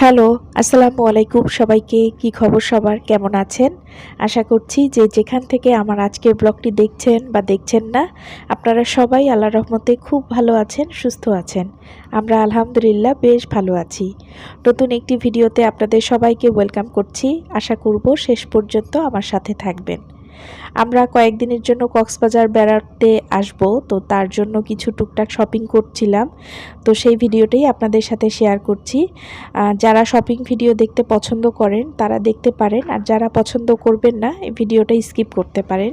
Hello, আসসালামু আলাইকুম সবাইকে। কি খবর সবার? কেমন আছেন? আশা করছি যে যেখান থেকে আমার আজকের ব্লগটি দেখছেন বা দেখছেন না, আপনারা সবাই আল্লাহ রহমতে খুব ভালো আছেন, সুস্থ আছেন। আমরা আলহামদুলিল্লাহ বেশ ভালো আছি। নতুন একটি ভিডিওতে আপনাদের সবাইকে ওয়েলকাম করছি। আশা করব শেষ পর্যন্ত আমার সাথে থাকবেন। আমরা কয়েকদিনের জন্য কক্সবাজার বেড়াতে আসব, তো তার জন্য কিছু টুকটাক শপিং করছিলাম। তো সেই ভিডিওটাই আপনাদের সাথে শেয়ার করছি। যারা শপিং ভিডিও দেখতে পছন্দ করেন, তারা দেখতে পারেন, আর যারা পছন্দ করবেন না, এই ভিডিওটা স্কিপ করতে পারেন।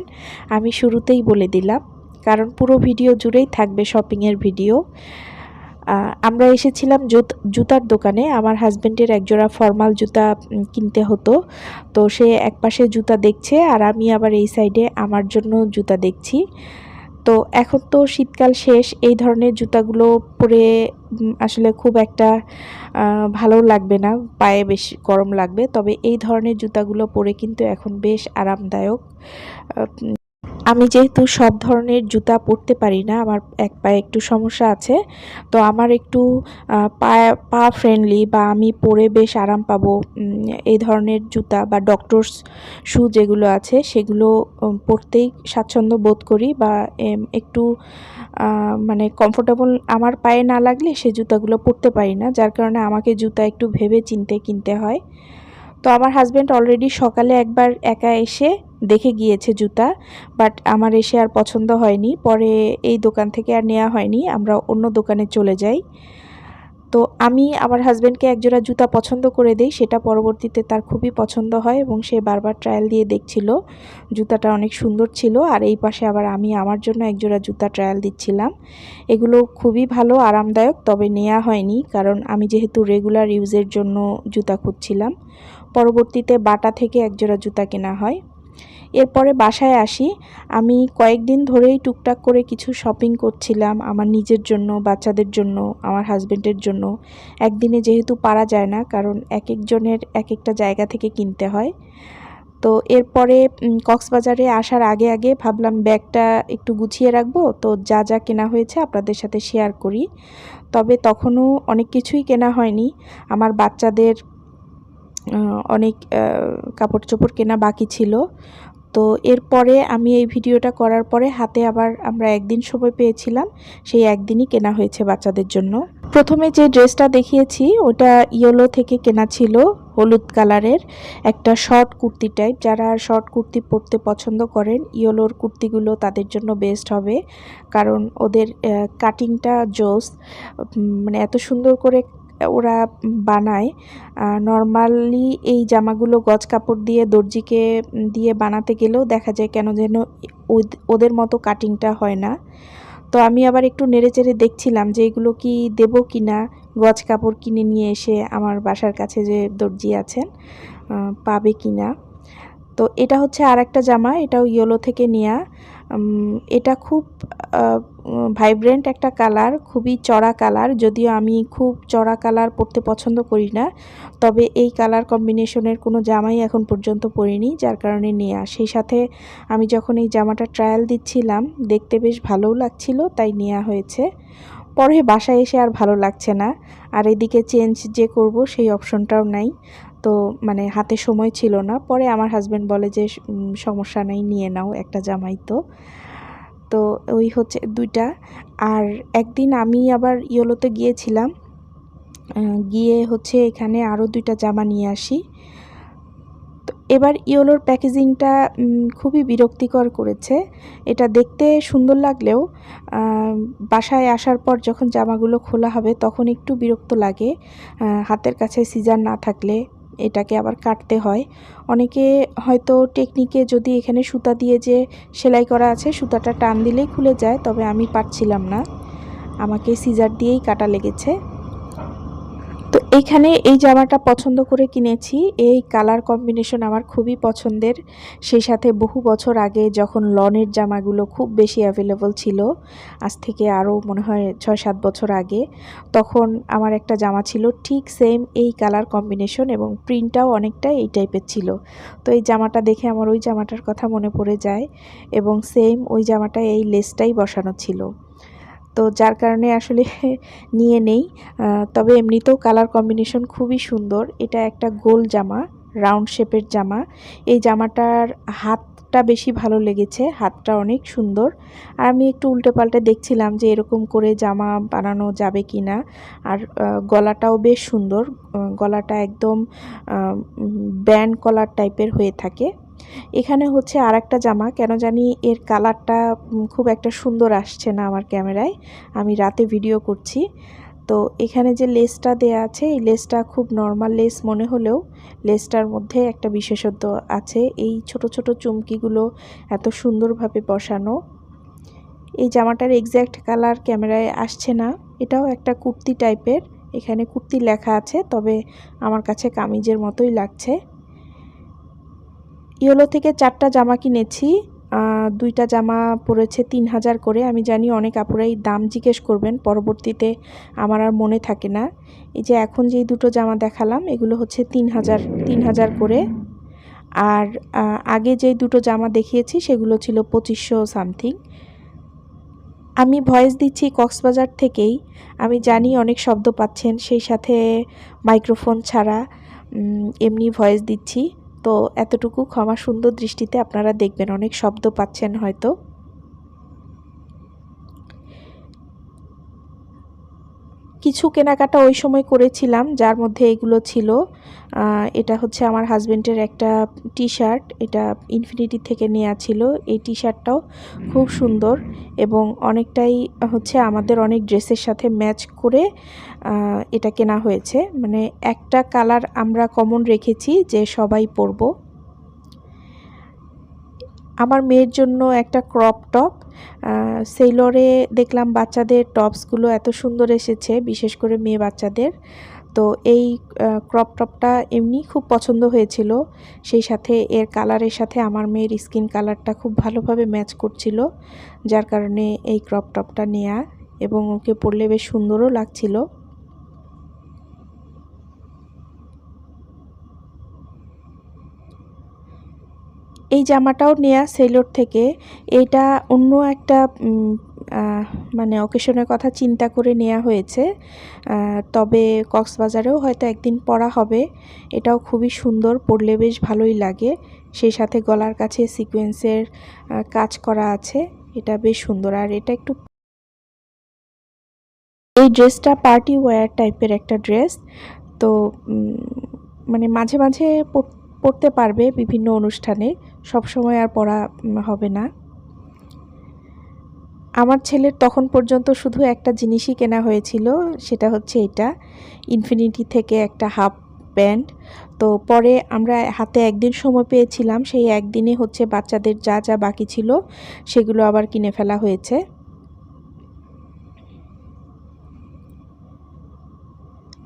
আমি শুরুতেই বলে দিলাম, কারণ পুরো ভিডিও জুড়েই থাকবে শপিংয়ের ভিডিও আমরা এসেছিলাম জুত- জুতার দোকানে। আমার হাজব্যান্ডের একজোড়া ফর্মাল জুতা কিনতে হতো। তো সে একপাশে জুতা দেখছে আর আমি আবার এই সাইডে আমার জন্য জুতা দেখছি। তো এখন তো শীতকাল শেষ, এই ধরনের জুতাগুলো পরে আসলে খুব একটা ভালো লাগবে না। পায়ে বেশ গরম লাগবে। তবে এই ধরনের জুতাগুলো পরে কিন্তু এখন বেশ আরামদায়ক। আমি যেহেতু সব ধরনের জুতা পরতে পারি না, আমার এক পায়ে একটু সমস্যা আছে, তো আমার একটু পা পা ফ্রেন্ডলি বা আমি পরে বেশ আরাম পাবো এই ধরনের জুতা বা ডক্টরস শু যেগুলো আছে, সেগুলো পরতেই স্বাচ্ছন্দ্য বোধ করি বা একটু মানে কমফোর্টেবল আমার পায়ে না লাগলে সে জুতাগুলো পরতে পারি না, যার কারণে আমাকে জুতা একটু ভেবে চিনতে কিনতে হয়। তো আমার হাজব্যান্ড অলরেডি সকালে একবার একা এসে দেখে গিয়েছে জুতা বাট আমার এসে আর পছন্দ হয়নি। পরে এই দোকান থেকে আর নেওয়া হয়নি, আমরা অন্য দোকানে চলে যাই। তো আমি আমার হাজব্যান্ডকে একজোড়া জুতা পছন্দ করে দেই, সেটা পরবর্তীতে তার খুবই পছন্দ হয় এবং সে বারবার ট্রায়াল দিয়ে দেখছিল। জুতাটা অনেক সুন্দর ছিল, আর এই পাশে আবার আমি আমার জন্য একজোড়া জুতা ট্রায়াল দিচ্ছিলাম। এগুলো খুবই ভালো, আরামদায়ক, তবে নেওয়া হয়নি, কারণ আমি যেহেতু রেগুলার ইউজের জন্য জুতা খুঁজছিলাম। পরবর্তীতে বাটা থেকে একজোড়া জুতা কেনা হয়। এরপরে বাসায় আসি। আমি কয়েকদিন ধরেই টুকটাক করে কিছু শপিং করছিলাম আমার নিজের জন্য, বাচ্চাদের জন্য, আমার হাজবেন্ডের জন্য। একদিনে যেহেতু পারা যায় না, কারণ এক একজনের এক একটা জায়গা থেকে কিনতে হয়। তো এরপরে কক্সবাজারে আসার আগে আগে ভাবলাম ব্যাগটা একটু গুছিয়ে রাখব। তো যা যা কেনা হয়েছে আপনাদের সাথে শেয়ার করি। তবে তখনও অনেক কিছুই কেনা হয়নি। আমার বাচ্চাদের অনেক কাপড় চোপড় কেনা বাকি ছিল। তো এরপরে আমি এই ভিডিওটা করার পরে হাতে আবার আমরা একদিন সময় পেয়েছিলাম, সেই একদিনই কেনা হয়েছে বাচ্চাদের জন্য। প্রথমে যে ড্রেসটা দেখিয়েছি, ওটা ইয়েলো থেকে কেনা ছিল, হলুদ কালারের একটা শর্ট কুর্তি টাইপ। যারা শর্ট কুর্তি পরতে পছন্দ করেন, ইয়েলোর কুর্তিগুলো তাদের জন্য বেস্ট হবে। কারণ ওদের কাটিংটা জোস মানে এত সুন্দর করে ওরা বানায়। নর্মালি এই জামাগুলো গজ কাপড় দিয়ে দর্জিকে দিয়ে বানাতে গেলেও দেখা যায় কেন যেন ওদের মতো কাটিংটা হয় না। তো আমি আবার একটু নেড়েচেড়ে দেখছিলাম যে এগুলো কি দেবো কি না গজ কাপড় কিনে নিয়ে এসে আমার বাসার কাছে যে দর্জি আছেন পাবে কি না তো এটা হচ্ছে আর একটা জামা, এটাও ইয়েলো থেকে নেয়া। এটা খুব ভাইব্রেন্ট একটা কালার খুবই চড়া কালার যদিও আমি খুব চড়া কালার পরতে পছন্দ করি না, তবে এই কালার কম্বিনেশনের কোনো জামাই এখন পর্যন্ত পরিনি, যার কারণে নেওয়া সেই সাথে আমি যখন এই জামাটা ট্রায়াল দিচ্ছিলাম, দেখতে বেশ ভালোও লাগছিল, তাই নেওয়া হয়েছে। পরে বাসায় এসে আর ভালো লাগছে না, আর এদিকে চেঞ্জ যে করব সেই অপশনটাও নাই, তো মানে হাতে সময় ছিল না। পরে আমার হাজব্যান্ড বলে যে সমস্যা নেই, নিয়ে নাও একটা জামাই তো। তো ওই হচ্ছে দুইটা। আর একদিন আমি আবার ইয়েলোতে গিয়েছিলাম। গিয়ে হচ্ছে এখানে আরও দুইটা জামা নিয়ে আসি। তো এবার ইয়েলোর প্যাকেজিংটা খুবই বিরক্তিকর করেছে। এটা দেখতে সুন্দর লাগলেও বাসায় আসার পর যখন জামাগুলো খোলা হবে তখন একটু বিরক্ত লাগে। হাতের কাছে সিজার না থাকলে এটাকে আবার কাটতে হয়। অনেকে হয়তো টেকনিকে যদি এখানে সুতা দিয়ে যে সেলাই করা আছে, সুতাটা টান দিলেই খুলে যায়, তবে আমি পারছিলাম না। আমাকে সিজার দিয়েই কাটা লেগেছে। তো এইখানে এই জামাটা পছন্দ করে কিনেছি। এই কালার কম্বিনেশন আমার খুবই পছন্দের। সেই সাথে বহু বছর আগে যখন লনের জামাগুলো খুব বেশি অ্যাভেলেবল ছিল, আজ থেকে আরও মনে হয় ছয় সাত বছর আগে, তখন আমার একটা জামা ছিল ঠিক সেম এই কালার কম্বিনেশন এবং প্রিন্টটাও অনেকটা এই টাইপের ছিল। তো এই জামাটা দেখে আমার ওই জামাটার কথা মনে পড়ে যায় এবং সেম ওই জামাটায় এই লেসটাই বসানো ছিল। তো যার কারণে আসলে নিয়ে নেই। তবে এমনিতেও কালার কম্বিনেশন খুবই সুন্দর। এটা একটা গোল জামা রাউন্ড শেপের জামা। এই জামাটার হাতটা বেশি ভালো লেগেছে, হাতটা অনেক সুন্দর। আর আমি একটু উল্টে পাল্টে দেখছিলাম যে এরকম করে জামা বানানো যাবে কি না আর গলাটাও বেশ সুন্দর। গলাটা একদম ব্যান্ড কলার টাইপের হয়ে থাকে। এখানে হচ্ছে আর একটা জামা, কেন জানি এর কালারটা খুব একটা সুন্দর আসছে না আমার ক্যামেরায়। আমি রাতে ভিডিও করছি। তো এখানে যে লেসটা দেয়া আছে, এই লেসটা খুব নর্মাল লেস মনে হলেও লেসটার মধ্যে একটা বিশেষত্ব আছে। এই ছোট ছোট চুমকিগুলো এত সুন্দরভাবে বসানো। এই জামাটার এক্স্যাক্ট কালার ক্যামেরায় আসছে না। এটাও একটা কুর্তি টাইপের এখানে কুর্তি লেখা আছে, তবে আমার কাছে কামিজের মতোই লাগছে। ইয়েলো থেকে চারটা জামা কিনেছি দুইটা জামা পড়েছে তিন হাজার করে। আমি জানি অনেক আপুরাই দাম জিজ্ঞেস করবেন, পরবর্তীতে আমার আর মনে থাকে না। এই যে এখন যেই দুটো জামা দেখালাম, এগুলো হচ্ছে তিন হাজার তিন হাজার করে। আর আগে যেই দুটো জামা দেখিয়েছি, সেগুলো ছিল পঁচিশশো সামথিং। আমি ভয়েস দিচ্ছি কক্সবাজার থেকেই। আমি জানি অনেক শব্দ পাচ্ছেন, সেই সাথে মাইক্রোফোন ছাড়া এমনি ভয়েস দিচ্ছি। তো এতটুকু ক্ষমা সুন্দর দৃষ্টিতে আপনারা দেখবেন অনেক শব্দ পাচ্ছেন হয়তো। কিছু কেনাকাটা ওই সময় করেছিলাম যার মধ্যে এগুলো ছিল। এটা হচ্ছে আমার হাজবেন্ডের একটা টি শার্ট এটা ইনফিনিটি থেকে নেওয়া ছিল। এই টি শার্টটাও খুব সুন্দর এবং অনেকটাই হচ্ছে আমাদের অনেক ড্রেসের সাথে ম্যাচ করে এটা কেনা হয়েছে। মানে একটা কালার আমরা কমন রেখেছি যে সবাই পরবো। আমার মেয়ের জন্য একটা ক্রপ টপ সেলরে দেখলাম বাচ্চাদের টপসগুলো এত সুন্দর এসেছে, বিশেষ করে মেয়ে বাচ্চাদের। তো এই ক্রপ টপটা এমনি খুব পছন্দ হয়েছিল। সেই সাথে এর কালারের সাথে আমার মেয়ের স্কিন কালারটা খুব ভালোভাবে ম্যাচ করছিল, যার কারণে এই ক্রপ টপটা নেয়া এবং ওকে পরলে বেশ সুন্দরও লাগছিল। এই জামাটাও নেয়া সেলোর থেকে। এটা অন্য একটা মানে অকেশনের কথা চিন্তা করে নেওয়া হয়েছে। তবে কক্সবাজারেও হয়তো একদিন পরা হবে। এটাও খুবই সুন্দর, পরলে বেশ ভালোই লাগে। সেই সাথে গলার কাছে সিকোয়েন্সের কাজ করা আছে। এটা বেশ সুন্দর। আর এটা একটু এই ড্রেসটা পার্টি ওয়্যার টাইপের একটা ড্রেস। তো মানে মাঝে মাঝে পর- পরতে পারবে বিভিন্ন অনুষ্ঠানে। সব সময় আর পড়া হবে না। আমার ছেলের তখন পর্যন্ত শুধু একটা জিনিসই কেনা হয়েছিল, সেটা হচ্ছে এটা। ইনফিনিটি থেকে একটা হাফ প্যান্ট তো পরে আমরা হাতে একদিন সময় পেয়েছিলাম, সেই একদিনে হচ্ছে বাচ্চাদের যা যা বাকি ছিল, সেগুলো আবার কিনে ফেলা হয়েছে।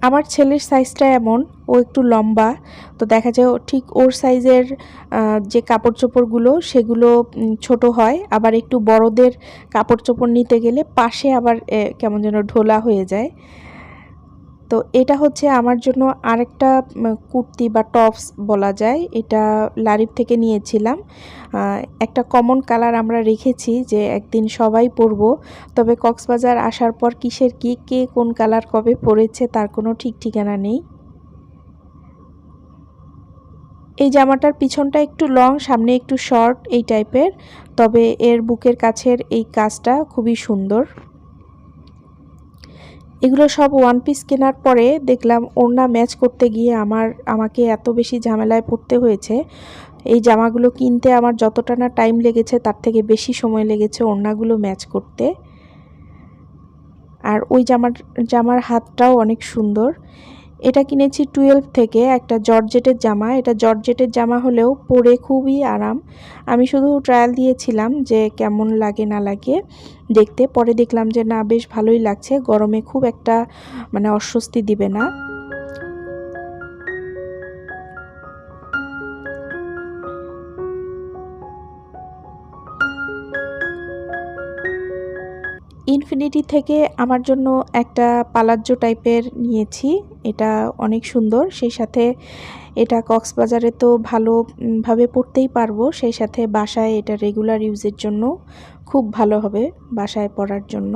আমার ছেলের সাইজটা এমন, ও একটু লম্বা, তো দেখা যায় ঠিক ওর সাইজের যে কাপড় চোপড়গুলো সেগুলো ছোট হয়। আবার একটু বড়দের কাপড় চোপড় নিতে গেলে পাশে আবার কেমন যেন ঢোলা হয়ে যায়। তো এটা হচ্ছে আমার জন্য আরেকটা কুর্তি বা টপস বলা যায়। এটা লারিব থেকে নিয়েছিলাম। একটা কমন কালার আমরা রেখেছি যে একদিন সবাই পরবো। তবে কক্সবাজার আসার পর কিসের কি, কে কোন কালার কবে পরেছে তার কোনো ঠিক ঠিকানা নেই। এই জামাটার পিছনটা একটু লং, সামনে একটু শর্ট এই টাইপের। তবে এর বুকের কাছের এই কাজটা খুবই সুন্দর। এগুলো সব ওয়ান পিস কেনার পরে দেখলাম ওড়না ম্যাচ করতে গিয়ে আমার, আমাকে এত বেশি ঝামেলায় পড়তে হয়েছে। এই জামাগুলো কিনতে আমার যতটা না টাইম লেগেছে, তার থেকে বেশি সময় লেগেছে ওড়নাগুলো ম্যাচ করতে। আর ওই জামার জামার হাতটাও অনেক সুন্দর। এটা কিনেছি টুয়েলভ থেকে, একটা জর্জেটের জামা। এটা জর্জেটের জামা হলেও পরে খুবই আরাম। আমি শুধু ট্রায়াল দিয়েছিলাম যে কেমন লাগে, না লাগে দেখতে। পরে দেখলাম যে না, বেশ ভালোই লাগছে। গরমে খুব একটা মানে অস্বস্তি দিবে না। ইনফিনিটি থেকে আমার জন্য একটা পালাজ্জো টাইপের নিয়েছি। এটা অনেক সুন্দর। সেই সাথে এটা কক্সবাজারে তো ভালোভাবে পড়তেই পারব। সেই সাথে বাসায় এটা রেগুলার ইউজের জন্য খুব ভালো হবে বাসায় পড়ার জন্য।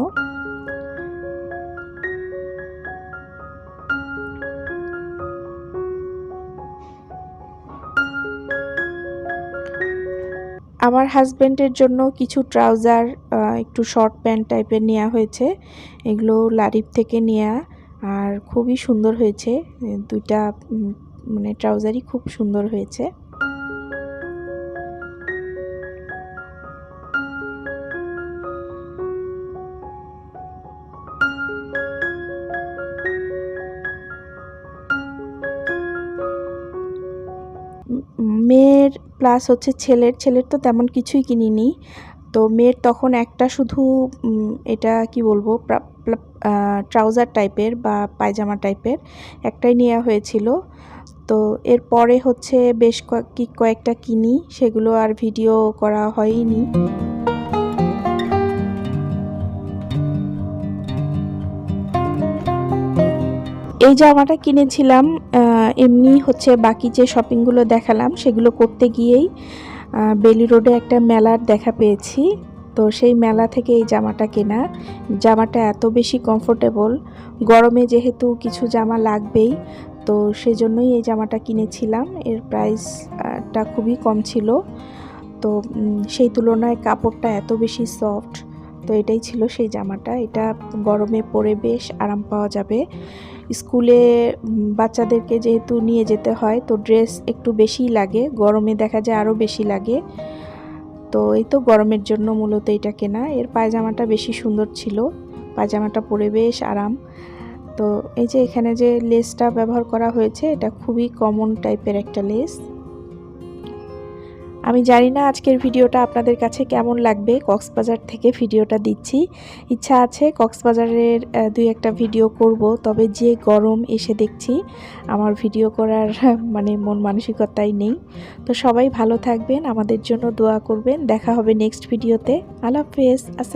আমার হাজব্যান্ডের জন্য কিছু ট্রাউজার একটু শর্ট প্যান্ট টাইপের নেওয়া হয়েছে। এগুলো লারিফ থেকে নেওয়া আর খুবই সুন্দর হয়েছে। দুইটা মানে ট্রাউজারই খুব সুন্দর হয়েছে। প্লাস হচ্ছে ছেলের ছেলের তো তেমন কিছুই কিনিনি। তো মেয়ের তখন একটা শুধু এটা কি বলব ট্রাউজার টাইপের বা পায়জামা টাইপের একটাই নেওয়া হয়েছিল। তো এরপরে হচ্ছে বেশ কয়েক কয়েকটা কিনি, সেগুলো আর ভিডিও করা হয়নি। এই জামাটা কিনেছিলাম এমনি হচ্ছে বাকি যে শপিংগুলো দেখালাম সেগুলো করতে গিয়েই বেলি রোডে একটা মেলার দেখা পেয়েছি। তো সেই মেলা থেকে এই জামাটা কেনা। জামাটা এত বেশি কমফোর্টেবল গরমে যেহেতু কিছু জামা লাগবেই, তো সেজন্যই এই জামাটা কিনেছিলাম। এর প্রাইসটা খুবই কম ছিল। তো সেই তুলনায় কাপড়টা এত বেশি সফট তো এটাই ছিল সেই জামাটা। এটা গরমে পরে বেশ আরাম পাওয়া যাবে। স্কুলে বাচ্চাদেরকে যেহেতু নিয়ে যেতে হয়, তো ড্রেস একটু বেশিই লাগে। গরমে দেখা যায় আরও বেশি লাগে। তো এই তো গরমের জন্য মূলত এটা কেনা। এর পায়জামাটা বেশি সুন্দর ছিল। পায়জামাটা পরে বেশ আরাম। তো এই যে এখানে যে লেসটা ব্যবহার করা হয়েছে, এটা খুবই কমন টাইপের একটা লেস। আমি জানি না আজকের ভিডিওটা আপনাদের কাছে কেমন লাগবে। কক্সবাজার থেকে ভিডিওটা দিচ্ছি। ইচ্ছা আছে কক্সবাজারের দুই একটা ভিডিও করব, তবে যে গরম এসে দেখছি, আমার ভিডিও করার মানে মন মানসিকতাই নেই। তো সবাই ভালো থাকবেন, আমাদের জন্য দোয়া করবেন। দেখা হবে নেক্সট ভিডিওতে আল্লাহ হাফেজ।